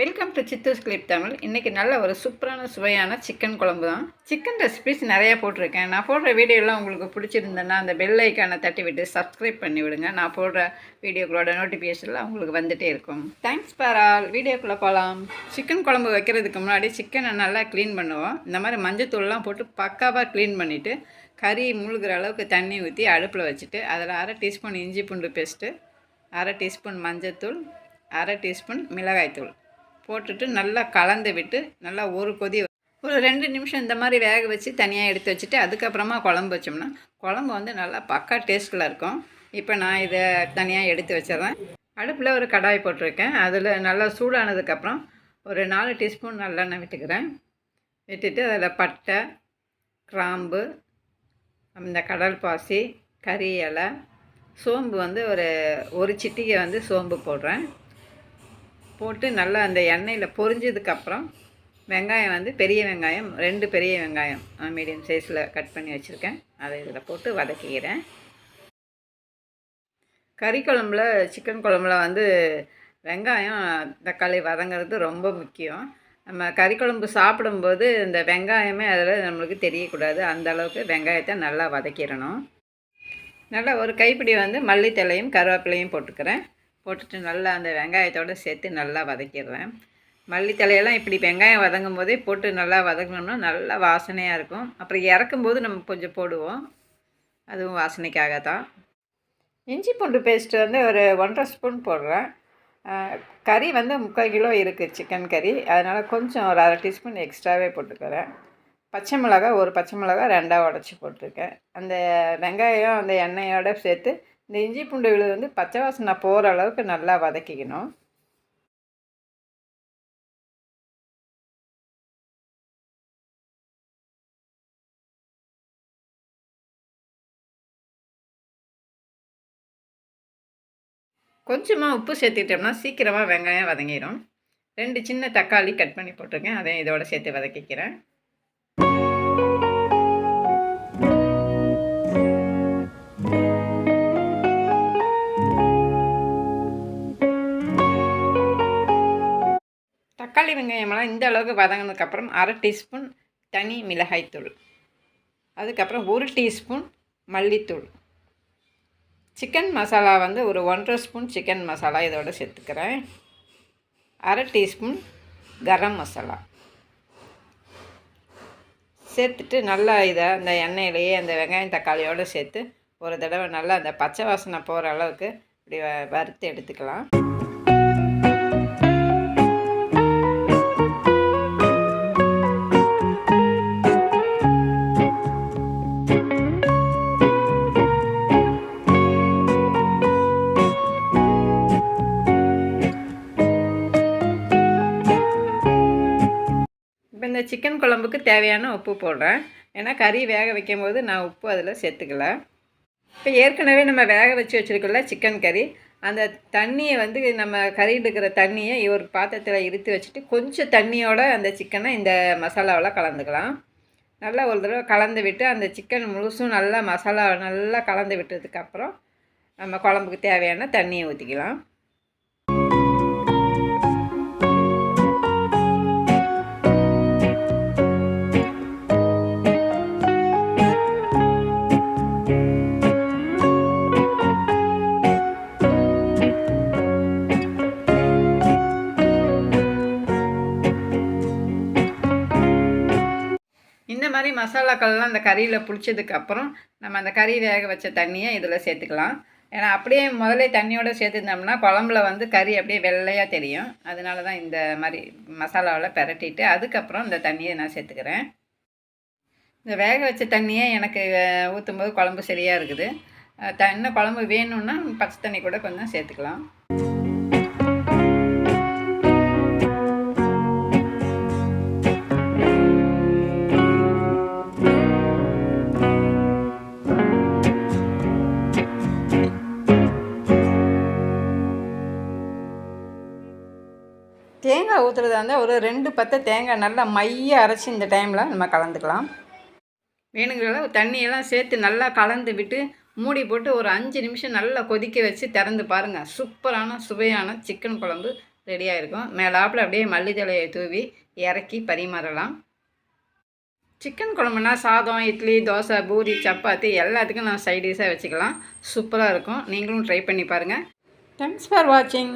Welcome to Chithus clip Tamil இன்றைக்கி நல்ல ஒரு சூப்பரான சுவையான சிக்கன் குழம்பு தான். சிக்கன் ரெசிபிஸ் நிறையா போட்டிருக்கேன். நான் போடுற வீடியோலாம் உங்களுக்கு பிடிச்சிருந்தேன்னா அந்த பெல் ஐக்கானை தட்டி விட்டு சப்ஸ்கிரைப் பண்ணி விடுங்க. நான் போடுற வீடியோக்களோட நோட்டிஃபிகேஷன்லாம் உங்களுக்கு வந்துகிட்டே இருக்கும். தேங்க்ஸ் ஃபார் ஆல் வீடியோக்குள்ளே போகலாம் சிக்கன் குழம்பு வைக்கிறதுக்கு முன்னாடி சிக்கனை நல்லா க்ளீன் பண்ணுவோம். இந்த மாதிரி மஞ்சத்தூள்லாம் போட்டு பக்காவாக க்ளீன் பண்ணிவிட்டு கறி மூழ்கிற அளவுக்கு தண்ணி ஊற்றி அடுப்பில் வச்சுட்டு அதில் அரை டீஸ்பூன் இஞ்சி பூண்டு பேஸ்ட்டு அரை டீஸ்பூன் மஞ்சத்தூள் அரை டீஸ்பூன் மிளகாய்த்தூள் போட்டுட்டு நல்லா கலந்து விட்டு நல்லா ஒரு கொதி ஒரு ரெண்டு நிமிஷம் இந்த மாதிரி வேக வச்சு தனியாக எடுத்து வச்சுட்டு அதுக்கப்புறமா குழம்பு வச்சோம்னா குழம்பு வந்து நல்லா பக்கா டேஸ்ட்டில் இருக்கும். இப்போ நான் இதை தனியாக எடுத்து வச்சிடுறேன். அடுப்பில் ஒரு கடாய் போட்டிருக்கேன். அதில் நல்லா சூடானதுக்கப்புறம் ஒரு நாலு டீஸ்பூன் நல்லெண்ணெய் விட்டுக்கிறேன். விட்டுட்டு அதில் பட்டை கிராம்பு இந்த கடல் பாசி கறி இலை சோம்பு வந்து ஒரு ஒரு சிட்டிகை வந்து சோம்பு போடுறேன். போட்டு நல்லா அந்த எண்ணெயில் பொரிஞ்சதுக்கப்புறம் வெங்காயம் வந்து பெரிய வெங்காயம் ரெண்டு பெரிய வெங்காயம் மீடியம் சைஸில் கட் பண்ணி வச்சுருக்கேன். அதை இதில் போட்டு வதக்கிக்கிறேன். கறி குழம்புல சிக்கன் குழம்புல வந்து வெங்காயம் தக்காளி வதங்கிறது ரொம்ப முக்கியம். நம்ம கறி குழம்பு சாப்பிடும்போது இந்த வெங்காயமே அதில் நம்மளுக்கு தெரியக்கூடாது. அந்த அளவுக்கு வெங்காயத்தை நல்லா வதக்கிடணும். நல்லா ஒரு கைப்பிடி வந்து மல்லித்தலையும் கருவேப்பிலையும் போட்டுக்கிறேன். போட்டுட்டு நல்லா அந்த வெங்காயத்தோடு சேர்த்து நல்லா வதக்கிடுறேன். மல்லித்தலையெல்லாம் இப்படி வெங்காயம் வதங்கும் போதே போட்டு நல்லா வதங்கினோம்னா நல்லா வாசனையாக இருக்கும். அப்புறம் இறக்கும்போது நம்ம கொஞ்சம் போடுவோம். அதுவும் வாசனைக்காக தான் இஞ்சி பூண்டு பேஸ்ட்டு வந்து ஒரு ஒன்றரை ஸ்பூன் போடுறேன். கறி வந்து முக்கால் கிலோ இருக்குது சிக்கன் கறி. அதனால் கொஞ்சம் ஒரு அரை டீஸ்பூன் எக்ஸ்ட்ராவே போட்டுக்கிறேன். பச்சை மிளகா ஒரு பச்சை மிளகா ரெண்டாக உடச்சி போட்டிருக்கேன். அந்த வெங்காயம் அந்த எண்ணெயோடு சேர்த்து இந்த இஞ்சி பூண்டு விழுது வந்து பச்சை வாசனை போகிற அளவுக்கு நல்லா வதக்கிக்கணும். கொஞ்சமாக உப்பு சேர்த்துக்கிட்டோம்னா சீக்கிரமாக வெங்காயம் வதங்கிடும் ரெண்டு சின்ன தக்காளி கட் பண்ணி போட்டிருக்கேன் அதையும் இதோட சேர்த்து வதக்கிக்கிறேன். தக்காளி வெங்காயமெல்லாம் இந்த அளவுக்கு வதங்கினதுக்கப்புறம் அரை டீஸ்பூன் தனி மிளகாய்த்தூள். அதுக்கப்புறம் ஒரு டீஸ்பூன் மல்லித்தூள். சிக்கன் மசாலா வந்து ஒரு ஒன்றரை ஸ்பூன் சிக்கன் மசாலா இதோட சேர்த்துக்கிறேன். அரை டீஸ்பூன் கரம் மசாலா. சேர்த்துட்டு நல்லா இதை அந்த எண்ணெயிலேயே அந்த வெங்காயம் தக்காளியோடு சேர்த்து ஒரு தடவை நல்லா அந்த பச்சை வாசனை போகிற அளவுக்கு இப்படி வறுத்து எடுத்துக்கலாம். இந்த சிக்கன் குழம்புக்கு தேவையான உப்பு போடுறேன். ஏன்னா கறி வேக வைக்கும் போது நான் உப்பு அதில் சேர்த்துக்கல. இப்போ ஏற்கனவே நம்ம வேக வச்சு வச்சுருக்கோம்ல சிக்கன் கறி. அந்த தண்ணியை வந்து நம்ம கறியில் இருக்கிற தண்ணியை ஒரு பாத்திரத்தில் இருத்து வச்சுட்டு கொஞ்சம் தண்ணியோட அந்த சிக்கனை இந்த மசாலாவில் கலந்துக்கலாம். நல்லா ஒரு தடவை கலந்து விட்டு அந்த சிக்கன் முழுசும் நல்லா மசாலா நல்லா கலந்து விட்டதுக்கப்புறம் நம்ம குழம்புக்கு தேவையான தண்ணியை ஊற்றிக்கலாம் மசாலாக்கள்லாம் அந்த கறியில் பிடிச்சதுக்கப்புறம் நம்ம அந்த கறி வேக வச்ச தண்ணியை இதில் சேர்த்துக்கலாம். ஏன்னா அப்படியே முதல்ல தண்ணியோடு சேர்த்துருந்தோம்னா குழம்புல வந்து கறி அப்படியே வெள்ளையாக தெரியும். அதனால தான் இந்த மாதிரி மசாலாவில் பெரட்டிட்டு அதுக்கப்புறம் இந்த தண்ணியை நான் சேர்த்துக்கிறேன். இந்த வேக வச்ச தண்ணியே எனக்கு ஊற்றும்போது குழம்பு சரியாக இருக்குது. த இன்னும் குழம்பு வேணும்னா பச்சை தண்ணி கூட கொஞ்சம் சேர்த்துக்கலாம். தேங்காய் ஊற்றுறதா இருந்தால் ஒரு ரெண்டு பத்தை தேங்காய் நல்லா மைய அரைச்சி இந்த டைமில் நம்ம கலந்துக்கலாம். வேணுங்கிற தண்ணியெல்லாம் சேர்த்து நல்லா கலந்து விட்டு மூடி போட்டு ஒரு அஞ்சு நிமிஷம் நல்லா கொதிக்க வச்சு திறந்து பாருங்கள் சூப்பரான சுவையான சிக்கன் குழம்பு ரெடியாக இருக்கும் மேலாப்பில் அப்படியே மல்லித்தலையை தூவி இறக்கி பரிமாறலாம். சிக்கன் குழம்புனா சாதம் இட்லி தோசை பூரி சப்பாத்தி எல்லாத்துக்கும் நான் சைடிஷாக வச்சுக்கலாம். சூப்பராக இருக்கும். நீங்களும் ட்ரை பண்ணி பாருங்கள் தேங்க்ஸ் ஃபார் வாட்சிங்